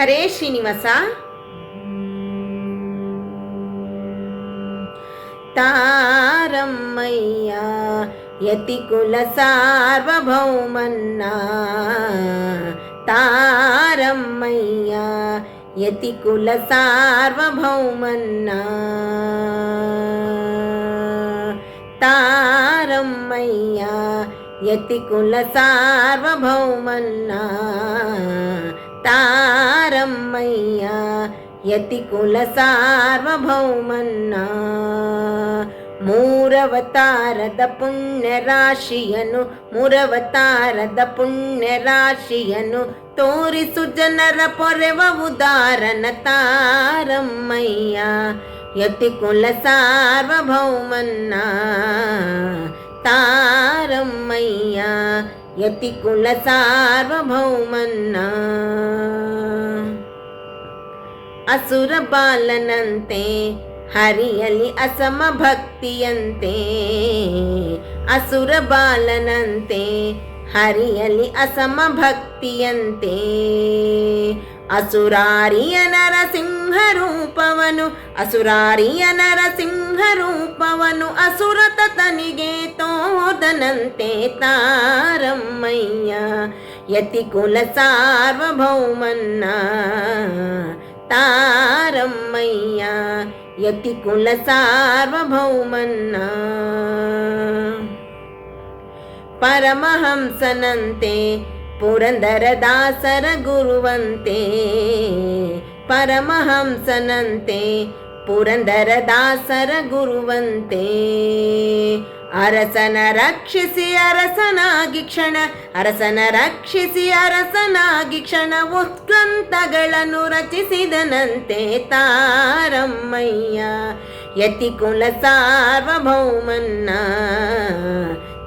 హరే శ్రీనివాస. తారమ్మయ్యా యతికుల సార్వభౌమన్నా. తారమ్మయ్యా యతికుల సార్వభౌమన్నా. తారమ్మయ్యా యతికుల సార్వభౌమన్నా. ಸಾರ್ವಭೌಮನ್ನ ತಾರಮ್ಮಯ್ಯ ಯತಿಕುಲ ಸಾರ್ವಭೌಮನ್ನ ಮೂರವತಾರದ ಪುಣ್ಯ ರಾಶಿಯನು ಮೂರವತಾರದ ಪುಣ್ಯ ರಾಶಿಯನು ತೋರಿಸು ಜನರ ಪೊರೆವ ಉದಾರನ ತಾರಮ್ಮಯ್ಯ ಯತಿಕುಲ ಸಾರ್ವಭೌಮನ್ನ ಯತಿಕುಲ ಸಾರ್ವಭೌಮನ್ನ. ಅಸುರ ಬಾಲನಂತೆ ಹರಿಯಲಿ ಅಸಮ ಭಕ್ತಿಯಂತೆ. ಅಸುರ ಬಾಲನಂತೆ ಹರಿಯಲಿ ಅಸಮ ಭಕ್ತಿಯಂತೆ. ಅಸುರಾರಿಯ ನರಸಿಂಹ ರೂಪವನು ಅಸುರಾರಿಯ ನರಸಿಂಹ ರೂಪವನು ಅಸುರತ ತನಿಗೆ ತೋದನಂತೆ ತಾರಮ್ಮಯ್ಯ ಯತಿಕುಲ ಸಾರ್ವಭೌಮನ್ನ ತಾರಮ್ಮಯ್ಯ ಯತಿಕುಲ ಸಾರ್ವಭೌಮನ್ನ ಪರಮಹಂಸನಂತೆ ಪುರಂದರ ದಾಸರ ಗುರುವಂತೆ ಪರಮಹಂಸನಂತೆ ಪುರಂದರ ದಾಸರ ಗುರುವಂತೆ ಅರಸನ ರಕ್ಷಿಸಿ ಅರಸನಾಗಿ ಕ್ಷಣ, ಅರಸನ ರಕ್ಷಿಸಿ ಅರಸನಾಗಿ ಕ್ಷಣ ಉತ್ಕಂತಗಳನ್ನು ರಚಿಸಿದನಂತೆ ತಾರಮ್ಮಯ್ಯ. ಯತಿಕುಲ ಸಾರ್ವಭೌಮನ್ನ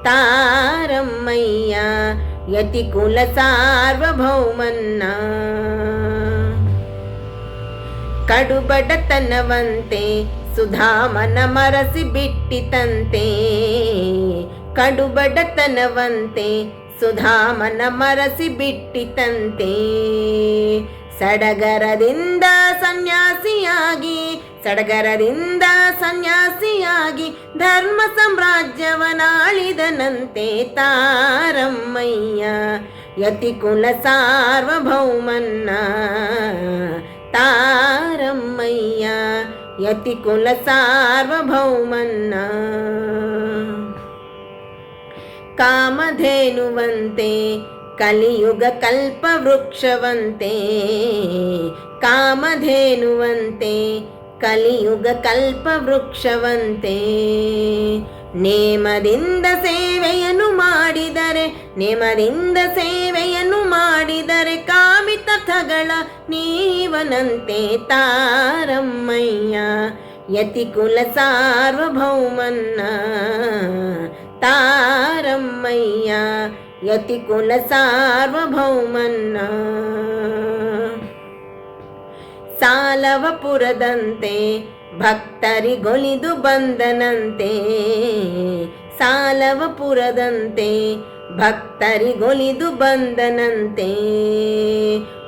ತಾರಮ್ಮಯ್ಯ. ಯತಿಕುಲ ಸಾರ್ವಭೌಮನ್ನ ಕಡುಬಡತನವಂತೆ ಸುಧಾಮನ ಮರಸಿ ಬಿಟ್ಟಿತಂತೆ. ಕಡುಬಡತನವಂತೆ ಸುಧಾಮನ ಮರಸಿ ಬಿಟ್ಟಿತಂತೆ. ಸಡಗರದಿಂದ ಸನ್ಯಾಸಿಯಾಗಿ ಸಡಗರದಿಂದ ಸನ್ಯಾಸಿಯಾಗಿ ಧರ್ಮ ಸಾಮ್ರಾಜ್ಯವನಾಳಿದನಂತೆ ತಾರಮ್ಮಯ್ಯ. ಯತಿ ಕುಲ ಸಾರ್ವಭೌಮನ್ನ ತಾರಮ್ಮಯ್ಯ. ಯತಿ ಕುಲ ಸಾರ್ವಭೌಮನ್ನ ಕಾಮಧೇನುವಂತೆ ಕಲಿಯುಗ ಕಲ್ಪ ವೃಕ್ಷವಂತೆ ಕಾಮಧೇನುವಂತೆ ಕಲಿಯುಗ ಕಲ್ಪ ವೃಕ್ಷವಂತೆ ನೇಮದಿಂದ ಸೇವೆಯನ್ನು ಮಾಡಿದರೆ, ನೇಮದಿಂದ ಸೇವೆಯನ್ನು ಮಾಡಿದರೆ ಕಾಮಿತಥಗಳ ನೀವನಂತೆ ತಾರಮ್ಮಯ್ಯ. ಯತಿಕುಲ ಸಾರ್ವಭೌಮನ್ನ ತಾರಮ್ಮಯ್ಯ. ಯತಿಕುಲ ಸಾರ್ವಭೌಮನ್ನ. ಸಾಲವಪುರದಂತೆ ಭಕ್ತರಿಗೊಲಿದು ಬಂದನಂತೆ. ಸಾಲವ ಪುರದಂತೆ ಭಕ್ತರಿಗೊಲಿದು ಬಂದನಂತೆ.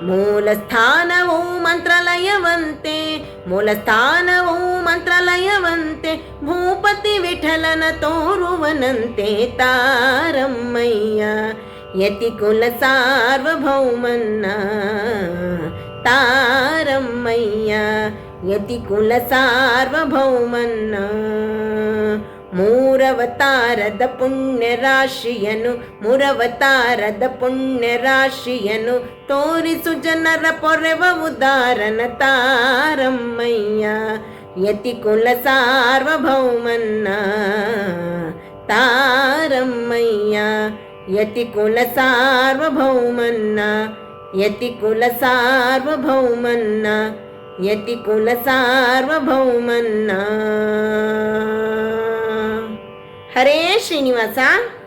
ಮೂಲ ಸ್ಥಾನವು ಮಂತ್ರಾಲಯವಂತೆ ಮೂಲ ಸ್ಥಾನವು ಮಂತ್ರಾಲಯವಂತೆ ಭೂಪತಿ ವಿಠಲನ ತೋರುವನಂತೆ ತಾರಮ್ಮಯ್ಯ ಯತಿಕುಲ ಸಾರ್ವಭೌಮನ್ನ ತಾರಮ್ಮಯ್ಯ ಯತಿಕುಲ ಸಾರ್ವಭೌಮನ್ನ ಮೂರವತಾರದ ಪುಣ್ಯ ರಾಶಿಯನು ಮೂರವತಾರದ ಪುಣ್ಯ ರಾಶಿಯನು ತೋರಿಸು ಜನರ ಪೊರೆವ ಉದಾರನ ತಾರಮ್ಮಯ್ಯ यति कुलसार्वभौमन्ना तारम्मय्या यति कुल कुलसार्वभौमन्ना यति कुलसार्वभौमन्ना यति कुलसार्वभौमन्ना हरे श्रीनिवासा।